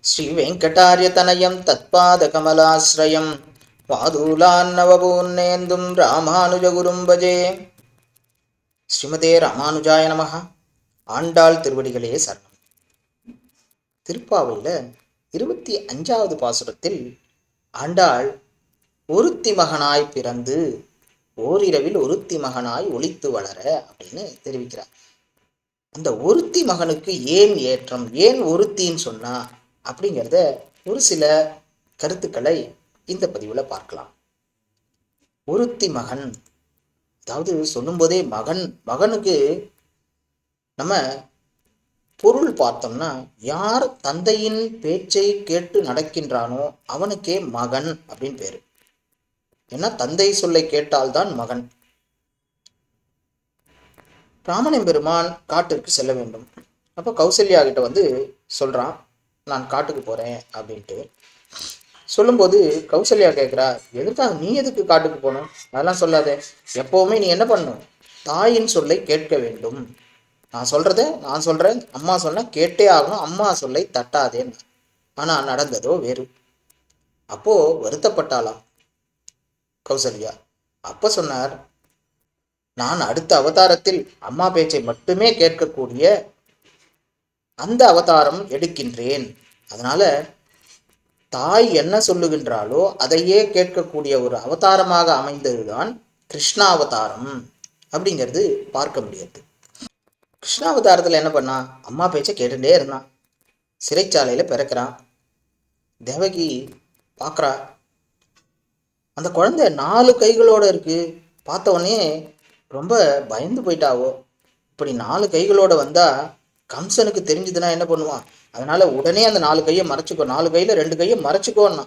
ஸ்ரீ வெங்கடாரிய தனயம் ஸ்ரீவெங்கடாரியதனயம் தத்பாதகமலாசிரயம். பாதூலான்னவபூன்னேந்தும் ராமானுஜகுரும் பஜே ஸ்ரீமதே ராமானுஜாய நமக ஆண்டாள் திருவடிகளே சரணம். திருப்பாவையில் இருபத்தி அஞ்சாவது பாசுரத்தில் ஆண்டாள் ஒருத்தி மகனாய் பிறந்து ஓரிரவில் ஒருத்தி மகனாய் ஒழித்து வளர அப்படின்னு தெரிவிக்கிறார். அந்த ஒருத்தி மகனுக்கு ஏன் ஏற்றம்? ஏன் ஒருத்தின்னு சொன்னா அப்படிங்கிறத ஒரு சில கருத்துக்களை இந்த பதிவில் பார்க்கலாம். ஒருத்தி மகன் அதாவது சொல்லும்போதே மகன் மகனுக்கு நம்ம பொருள் பார்த்தோம்னா யார் தந்தையின் பேச்சை கேட்டு நடக்கின்றானோ அவனுக்கே மகன் அப்படின்னு பேரு. ஏன்னா தந்தை சொல்லை கேட்டால்தான் மகன். ராமனின் பெருமான் காட்டிற்கு செல்ல வேண்டும். அப்போ கௌசல்யா கிட்ட வந்து சொல்றான் நான் காட்டுக்கு போகிறேன் அப்படின்ட்டு சொல்லும்போது கௌசல்யா கேட்குறா எதுக்காக நீ எதுக்கு காட்டுக்கு போகணும்? அதெல்லாம் சொல்லாதே. எப்போவுமே நீ என்ன பண்ணும் தாயின் சொல்லை கேட்க வேண்டும். நான் சொல்கிறத நான் சொல்கிறேன் அம்மா சொன்னால் கேட்டே ஆகணும் அம்மா சொல்லை தட்டாதேன்னு ஆனால் நடந்ததோ வேறு. அப்போது வருத்தப்பட்டாளாம் கௌசல்யா? அப்போ சொன்னார் நான் அடுத்த அவதாரத்தில் அம்மா பேச்சை மட்டுமே கேட்கக்கூடிய அந்த அவதாரம் எடுக்கின்றேன். அதனால தாய் என்ன சொல்லுகின்றாலோ அதையே கேட்கக்கூடிய ஒரு அவதாரமாக அமைந்ததுதான் கிருஷ்ணாவதாரம் அப்படிங்கிறது பார்க்க முடியாது. கிருஷ்ணாவதாரத்தில் என்ன பண்ணா? அம்மா பேச்சை கேட்டுட்டே இருந்தான். சிறைச்சாலையில் பிறக்கிறான். தேவகி பார்க்குறா அந்த குழந்தை நாலு கைகளோட இருக்குது பார்த்த உடனே ரொம்ப பயந்து போயிட்டாவோ. இப்படி நாலு கைகளோட வந்தால் கம்சனுக்கு தெரிஞ்சதுன்னா என்ன பண்ணுவான்? அதனால உடனே அந்த நாலு கையை மறைச்சிக்கோ. நாலு கையில ரெண்டு கையை மறைச்சிக்கோன்னா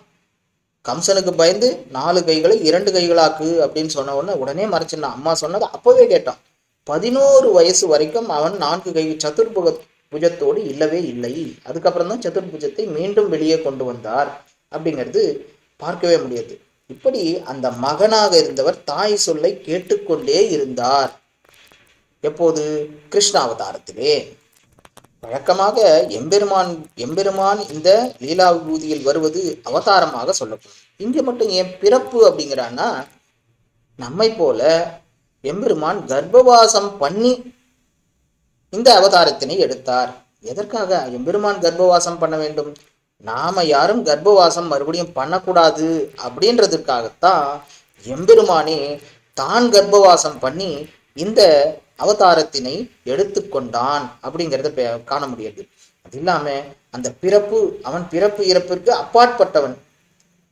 கம்சனுக்கு பயந்து நாலு கைகளை இரண்டு கைகளாக்கு அப்படின்னு சொன்ன உடனே உடனே மறைச்சிருந்தான் அம்மா சொன்னது அப்போவே கேட்டான். பதினோரு வயசு வரைக்கும் அவன் நான்கு கை சதுர்புக புஜத்தோடு இல்லவே இல்லை. அதுக்கப்புறம் தான் சதுர்புஜத்தை மீண்டும் வெளியே கொண்டு வந்தார். அப்படிங்கிறது பார்க்கவே முடியாது. இப்படி அந்த மகனாக இருந்தவர் தாய் சொல்லை கேட்டுக்கொண்டே இருந்தார். எப்போது? கிருஷ்ணாவதாரத்திலே. வழக்கமாக எம்பெருமான் எம்பெருமான் இந்த லீலா விபூதியில் வருவது அவதாரமாக சொல்லப்படும். இங்கே மட்டும் ஏன் பிறப்பு அப்படிங்கிறான்னா நம்மை போல எம்பெருமான் கர்ப்பவாசம் பண்ணி இந்த அவதாரத்தினை எடுத்தார். எதற்காக எம்பெருமான் கர்ப்பவாசம் பண்ண வேண்டும்? நாம யாரும் கர்ப்பவாசம் மறுபடியும் பண்ணக்கூடாது அப்படின்றதுக்காகத்தான் எம்பெருமானே தான் கர்ப்பவாசம் பண்ணி இந்த அவதாரத்தினை எடுத்துக்கொண்டான் அப்படிங்கிறத காண முடியாது. அது இல்லாம அந்த பிறப்பு அவன் பிறப்பு இறப்பிற்கு அப்பாற்பட்டவன்.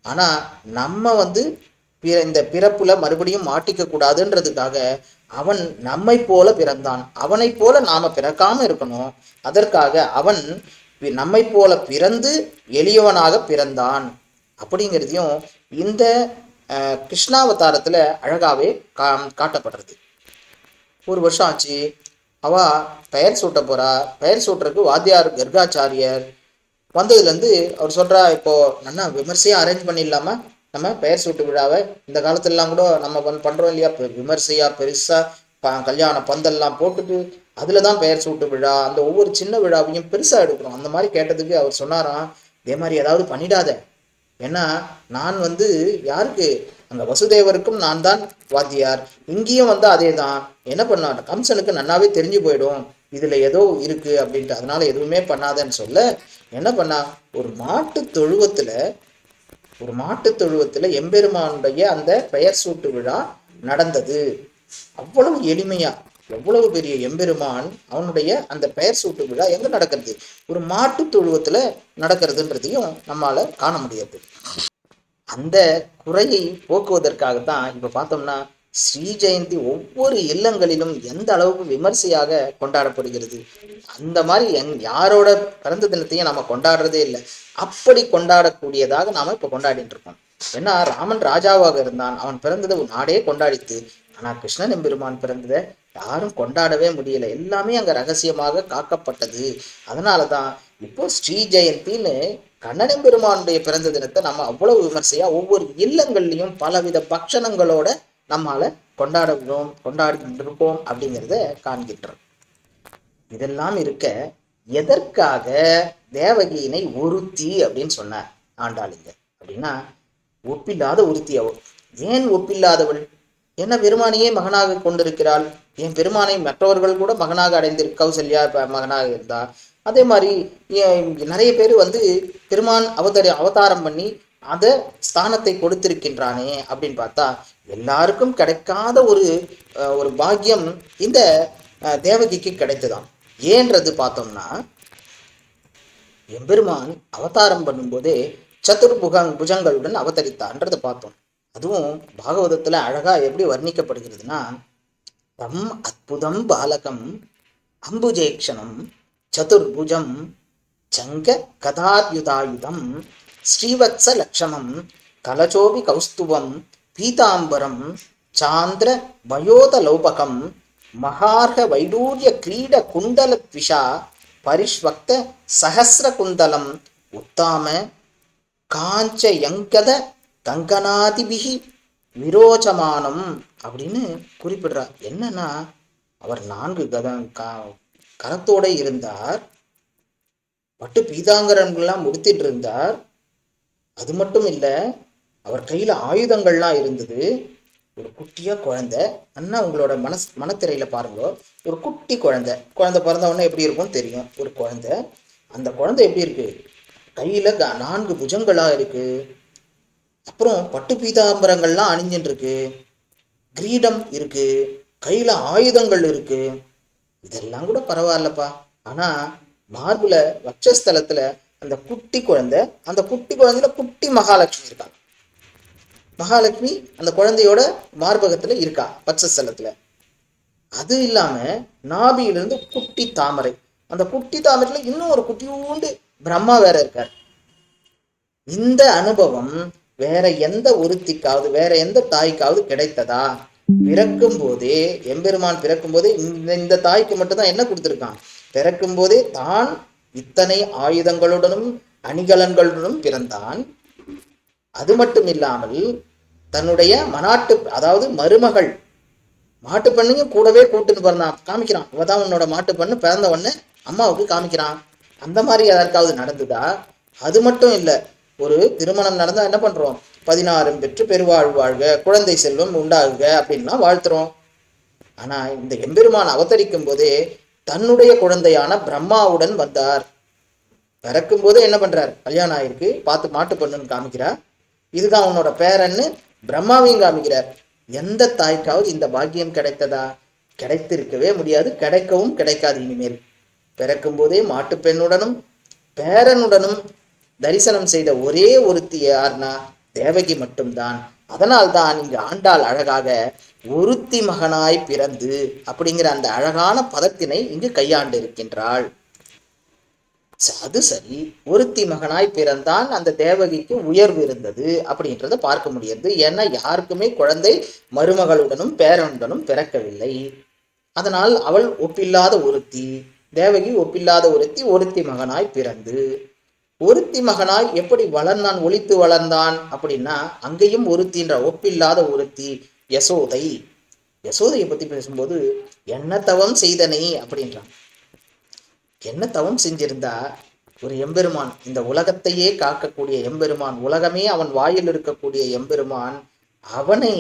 ஆனா நம்ம வந்து பிற- இந்த பிறப்புல மறுபடியும் மாட்டிக்க கூடாதுன்றதுக்காக அவன் நம்மை போல பிறந்தான். அவனை போல நாம பிறக்காம இருக்கணும். அதற்காக அவன் நம்மை போல பிறந்து எளியவனாக பிறந்தான். அப்படிங்கிறதையும் இந்த கிருஷ்ணாவதாரத்துல அழகாவே கா காட்டப்படுறது. ஒரு வருஷம் ஆச்சு. அவ பெயர் சூட்ட போறா. பெயர் சூட்டுறதுக்கு வாத்தியார் கர்காச்சாரியர் வந்ததுலேருந்து அவர் சொல்றா இப்போ நல்லா விமர்சையாக அரேஞ்ச் பண்ணிடலாமா? நம்ம பெயர் சூட்டு விழாவை? இந்த காலத்துலலாம் கூட நம்ம பண்- பண்றோம் இல்லையா? பெ- விமர்சையா பெருசா ப கல்யாண பந்தல்லாம் போட்டுட்டு அதில் தான் பெயர் சூட்டு விழா. அந்த ஒவ்வொரு சின்ன விழாவையும் பெருசா எடுக்கிறோம் அந்த மாதிரி கேட்டதுக்கு அவர் சொன்னாராம் இதே மாதிரி ஏதாவது பண்ணிடாத. ஏன்னா நான் வந்து யாருக்கு? அந்த வசுதேவருக்கும் நான் தான் வாத்தியார். இங்கேயும் வந்து அதே தான் என்ன பண்ணான் கம்சனுக்கு நன்னாவே தெரிஞ்சு போயிடும். இதுல ஏதோ இருக்கு அப்படின்ட்டு. அதனால எதுவுமே பண்ணாதன்னு சொல்ல என்ன பண்ணா? ஒரு மாட்டு தொழுவத்துல ஒரு மாட்டு தொழுவத்துல எம்பெருமானுடைய அந்த பெயர் சூட்டு விழா நடந்தது. அவ்வளவு எளிமையா. எவ்வளவு பெரிய எம்பெருமான் அவனுடைய அந்த பெயர் சூட்டு விழா எங்க நடக்கிறது? ஒரு மாட்டு தொழுவத்துல நடக்கிறதுன்றதையும் நம்மால காண முடியாது. அந்த குறையை போக்குவதற்காகத்தான் இப்ப பார்த்தோம்னா ஸ்ரீ ஜெயந்தி ஒவ்வொரு இல்லங்களிலும் எந்த அளவுக்கு விமர்சையாக கொண்டாடப்படுகிறது? அந்த மாதிரி எங் யாரோட பிறந்த தினத்தையும் நம்ம கொண்டாடுறதே இல்லை. அப்படி கொண்டாடக்கூடியதாக நாம இப்ப கொண்டாடிட்டு இருக்கோம். ஏன்னா ராமன் ராஜாவாக இருந்தான். அவன் பிறந்ததை நாடே கொண்டாடித்து ஆனா கிருஷ்ணன் எம்பெருமான் பிறந்ததை யாரும் கொண்டாடவே முடியல. எல்லாமே அங்க ரகசியமாக காக்கப்பட்டது. அதனாலதான் இப்போ ஸ்ரீ ஜெயந்தின்னு கண்ணனின் பெருமானுடைய பிறந்த தினத்தை நம்ம அவ்வளவு விமர்சையா ஒவ்வொரு இல்லங்கள்லயும் பலவித பக்ஷணங்களோட நம்மால கொண்டாடுகிறோம் கொண்டாடி இருக்கோம் அப்படிங்கிறத காண்கின்றோம். இதெல்லாம் இருக்க எதற்காக தேவகியினை ஒருத்தி அப்படின்னு சொன்னார் ஆண்டாளுங்க அப்படின்னா ஒப்பில்லாத ஒருத்தி அவள் ஏன் ஒப்பில்லாதவள்? என்ன பெருமானையே மகனாக கொண்டிருக்கிறாள்? என் பெருமானை மற்றவர்கள் கூட மகனாக அடைந்திரு கௌசல்யா மகனாக இருந்தா அதே மாதிரி ஏன் நிறைய பேர் வந்து பெருமான் அவதரி அவதாரம் பண்ணி அதை ஸ்தானத்தை கொடுத்திருக்கின்றானே அப்படின்னு பார்த்தா எல்லாருக்கும் கிடைக்காத ஒரு ஒரு பாக்கியம் இந்த தேவகிக்கு கிடைத்துதான் ஏன்றது பார்த்தோம்னா எம்பெருமான் அவதாரம் பண்ணும்போதே சதுர்புகங் புஜங்களுடன் அவதரித்தான்றதை பார்த்தோம். அதுவும் பாகவதத்தில் அழகாக எப்படி வர்ணிக்கப்படுகிறதுனா தம் அற்புதம் பாலகம் அம்புஜேக்ஷணம் சதுர்புஜம் சங்க கதாயுதாயுதம் ஸ்ரீவத்ச லட்சணம் கலச்சோபி கௌஸ்துவம் பீதாம்பரம் சாந்திர பயோதலௌபகம் மகார்க வைடூரிய கிரீட குண்டல த்விஷா பரிஷ்வக்த சஹசிர குந்தலம் உத்தாம காஞ்ச யங்கத கங்கனாதிபிகி விரோச்சமானம் அப்படின்னு குறிப்பிடுறார். என்னன்னா அவர் நான்கு கத கரத்தோட இருந்தார். பட்டு பீதாங்கரன்கள்லாம் முடித்திட்டு இருந்தார். அது மட்டும் இல்லை அவர் கையில் ஆயுதங்கள்லாம் இருந்தது. ஒரு குட்டியா குழந்தை. அண்ணா உங்களோட மனஸ் மனத்திரையில பாருங்க. ஒரு குட்டி குழந்தை. குழந்தை பிறந்த உடனே எப்படி இருக்கும்னு தெரியும். ஒரு குழந்தை. அந்த குழந்தை எப்படி இருக்கு? கையில க- நான்கு புஜங்களா இருக்கு. அப்புறம் பட்டு பீதாம்பரங்கள்லாம் அணிஞ்சுட்டு இருக்கு கிரீடம் இருக்கு. கையில ஆயுதங்கள் இருக்கு. இதெல்லாம் கூட பரவாயில்லப்பா. ஆனா மார்புல வட்சஸ்தலத்துல அந்த குட்டி குழந்தை அந்த குட்டி குழந்தையில குட்டி மகாலட்சுமி இருக்கா? மகாலட்சுமி அந்த குழந்தையோட மார்பகத்துல இருக்கா வட்சஸ்தலத்துல? அது இல்லாம நாபியிலிருந்து குட்டி தாமரை. அந்த குட்டி தாமரையில இன்னும் ஒரு குட்டியூண்டு பிரம்மா வேற இருக்கார். இந்த அனுபவம் வேற எந்த ஒருத்திக்காவது வேற எந்த தாய்க்காவது கிடைத்ததா? பிறக்கும் போதே எம்பெருமான் பிறக்கும் போதே இந்த இந்த தாய்க்கு மட்டும்தான் என்ன கொடுத்துருக்கான்? பிறக்கும் போதே தான் இத்தனை ஆயுதங்களுடனும் அணிகலன்களுடனும் பிறந்தான். அது மட்டும் இல்லாமல் தன்னுடைய மனாட்டு அதாவது மருமகள் மாட்டு பண்ணையும் கூடவே கூட்டுன்னு பிறந்தான். காமிக்கிறான். இவதான் உன்னோட மாட்டு பண்ணு பிறந்த உடனே அம்மாவுக்கு காமிக்கிறான். அந்த மாதிரி யாருக்காவது நடந்ததா? அது மட்டும் இல்லை. ஒரு திருமணம் நடந்தால் என்ன பண்ணுறோம் பதினாறும் பெற்று பெருவாழ் வாழ்க குழந்தை செல்வம் உண்டாகுக அப்படின்லாம் வாழ்த்துறோம். ஆனால் இந்த எம்பெருமான் அவதரிக்கும் போதே தன்னுடைய குழந்தையான பிரம்மாவுடன் வந்தார். பிறக்கும் போதே என்ன பண்ணுறார் கல்யாணம் ஆயிருக்கு. பார்த்து மாட்டு பொண்ணுன்னு காமிக்கிறார். இதுதான் உன்னோட பேரன்னு பிரம்மாவையும் காமிக்கிறார். எந்த தாய்க்காவது இந்த பாக்கியம் கிடைத்ததா? கிடைத்திருக்கவே முடியாது. கிடைக்கவும் கிடைக்காது இனிமேல். பிறக்கும் போதே மாட்டுப் பெண்ணுடனும் பேரனுடனும் தரிசனம் செய்த ஒரே ஒருத்தி யார்னா தேவகி மட்டும்தான். அதனால்தான் இங்கு ஆண்டாள் அழகாக ஒருத்தி மகனாய் பிறந்து அப்படிங்கிற அந்த அழகான பதத்தினை இங்கு கையாண்டு இருக்கின்றாள் அது சரி ஒருத்தி மகனாய் பிறந்தான் அந்த தேவகிக்கு உயர்வு இருந்தது அப்படின்றத பார்க்க முடியுது ஏன்னா யாருக்குமே குழந்தை மருமகளுடனும் பேரனுடனும் பிறக்கவில்லை. அதனால் அவள் ஒப்பில்லாத ஒருத்தி தேவகி ஒப்பில்லாத ஒருத்தி ஒருத்தி மகனாய் பிறந்து ஒருத்தி மகனாய் எப்படி வளர்ந்தான் ஒளித்து வளர்ந்தான் அப்படின்னா அங்கேயும் ஒருத்தின்ற ஒப்பில்லாத ஒருத்தி யசோதை. யசோதையை பத்தி பேசும்போது என்ன தவம் செய்தனை? அப்படின்றான். என்ன தவம் செஞ்சிருந்தா? ஒரு எம்பெருமான் இந்த உலகத்தையே காக்கக்கூடிய எம்பெருமான் உலகமே அவன் வாயில் இருக்கக்கூடிய எம்பெருமான் அவனை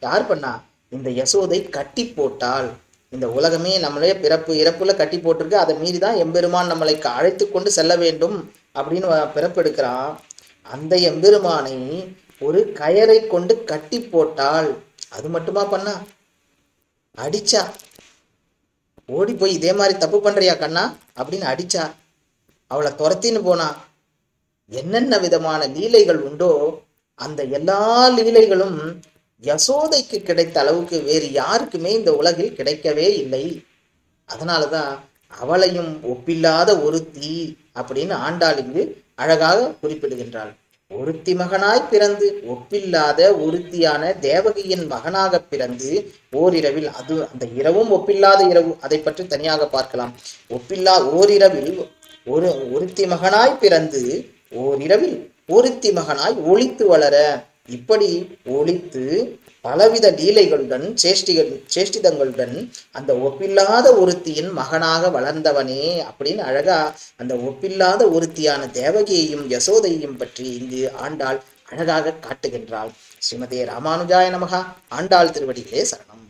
யார் பண்ணா? இந்த யசோதை கட்டி போட்டால். இந்த உலகமே நம்மளே பிறப்பு இறப்புல கட்டி போட்டிருக்கு அதை மீறி தான் எம்பெருமான் நம்மளை அழைத்து கொண்டு செல்ல வேண்டும். அப்படின்னு பிறப்பெடுக்கிறான். அந்த எம்பெருமானை ஒரு கயரை கொண்டு கட்டி போட்டால் அது மட்டுமா பண்ணா? அடிச்சா. ஓடி போய் இதே மாதிரி தப்பு பண்றியா கண்ணா? அப்படின்னு அடிச்சா. அவளை துரத்தின்னு போனா. என்னென்ன விதமான லீலைகள் உண்டோ அந்த எல்லா லீலைகளும் யசோதைக்கு கிடைத்த அளவுக்கு வேறு யாருக்குமே இந்த உலகில் கிடைக்கவே இல்லை. அதனாலதான் அவளையும் ஒப்பில்லாத ஒருத்தி அப்படின்னு ஆண்டாள் இங்கு அழகாக குறிப்பிடுகின்றாள். ஒருத்தி மகனாய் பிறந்து ஒப்பில்லாத ஒருத்தியான தேவகியின் மகனாக பிறந்து ஓரிரவில் அது அந்த இரவும் ஒப்பில்லாத இரவு அதை பற்றி தனியாக பார்க்கலாம். ஒப்பில்லா ஓரிரவில் ஒரு ஒருத்தி மகனாய் பிறந்து ஓரிரவில் ஒருத்தி மகனாய் ஒளித்து வளர இப்படி ஒழித்து பலவித லீலைகளுடன் சேஷ்டிகள் சேஷ்டிதங்களுடன் அந்த ஒப்பில்லாத ஒருத்தியின் மகனாக வளர்ந்தவனே அப்படின்னு அழகா அந்த ஒப்பில்லாத ஒருத்தியான தேவகியையும் யசோதையையும் பற்றி இங்கு ஆண்டாள் அழகாக காட்டுகின்றாள். ஸ்ரீமதே ராமானுஜாய நமகா. ஆண்டாள் திருவடிகளே சரணம்.